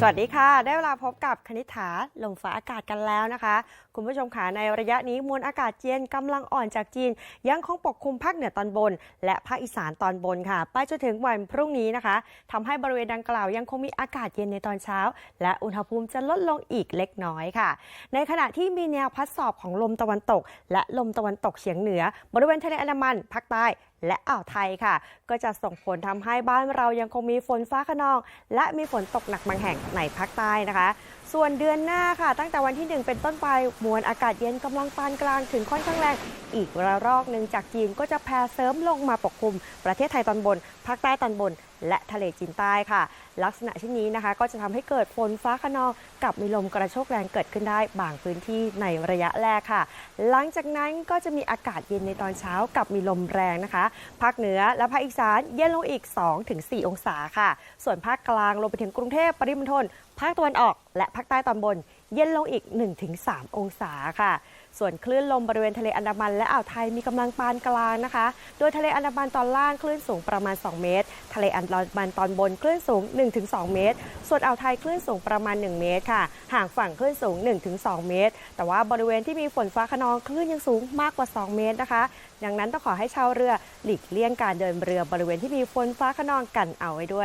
สวัสดีค่ะ ได้เวลาพบกับคณิษฐาลมฟ้าอากาศกันแล้วนะคะ คุณผู้ชมค่ะในระยะนี้มวลอากาศเย็นกำลังอ่อนจากจีน ยังคงปกคลุมภาคเหนือตอนบน และภาคอีสานตอนบนค่ะ ไปจนถึงวันพรุ่งนี้นะคะทำให้บริเวณดังกล่าวยังคงมีอากาศเย็นในตอนเช้า และอุณหภูมิจะลดลงอีกเล็กน้อยค่ะ ในขณะที่มีแนวพัดสอบของลมตะวันตก และลมตะวันตกเฉียงเหนือ บริเวณทะเลอันดามันภาคใต้และอ่าวไทยค่ะ ก็จะส่งผลทำให้บ้านเรายังคงมีฝนฟ้าขนอง และมีฝนตกหนักบางแห่งในภาคใต้นะคะ ส่วนเดือนหน้าค่ะ ตั้งแต่วันที่ 1 เป็นต้นไปมวลอากาศเย็นกำลังปานกลางถึงค่อนข้างแรงอีกระลอกหนึ่งจากจีนก็จะแผ่เสริมลงมาปกคลุม ประเทศไทยตอนบน ภาคใต้ตอนบนและทะเลจีนใต้ค่ะ ลักษณะเช่นนี้นะคะ ก็จะทำให้เกิดฝนฟ้าขนองกับมีลมกระโชกแรงเกิดขึ้นได้บางพื้นที่ในระยะแรกค่ะ หลังจากนั้นก็จะมีอากาศเย็นในตอนเช้ากับมีลมแรงนะคะ ภาคเหนือและภาคอีสานเย็นลงอีก 2-4 องศาค่ะ ส่วนภาคกลางลงไปถึงกรุงเทพปริมณฑลภาคตะวันออก และภาคใต้ตอนบนเย็นลงอีก 1-3 องศาค่ะ ส่วนคลื่นลมบริเวณทะเลอันดามันและอ่าวไทยมีกำลังปานกลางนะคะ โดยทะเลอันดามันตอนล่างคลื่นสูงประมาณ 2 เมตร ทะเลอันดามันตอนบนคลื่นสูง 1-2 เมตร ส่วนอ่าวไทยคลื่นสูงประมาณ 1 เมตรค่ะ ห่างฝั่งคลื่นสูง 1-2 เมตร แต่ว่าบริเวณที่มีฝนฟ้าขนองคลื่นยังสูงมากกว่า 2 เมตรนะคะ ดังนั้นต้องขอให้ชาวเรือหลีกเลี่ยงการเดินเรือบริเวณที่มีฝนฟ้าขนองกันเอาไว้ด้วย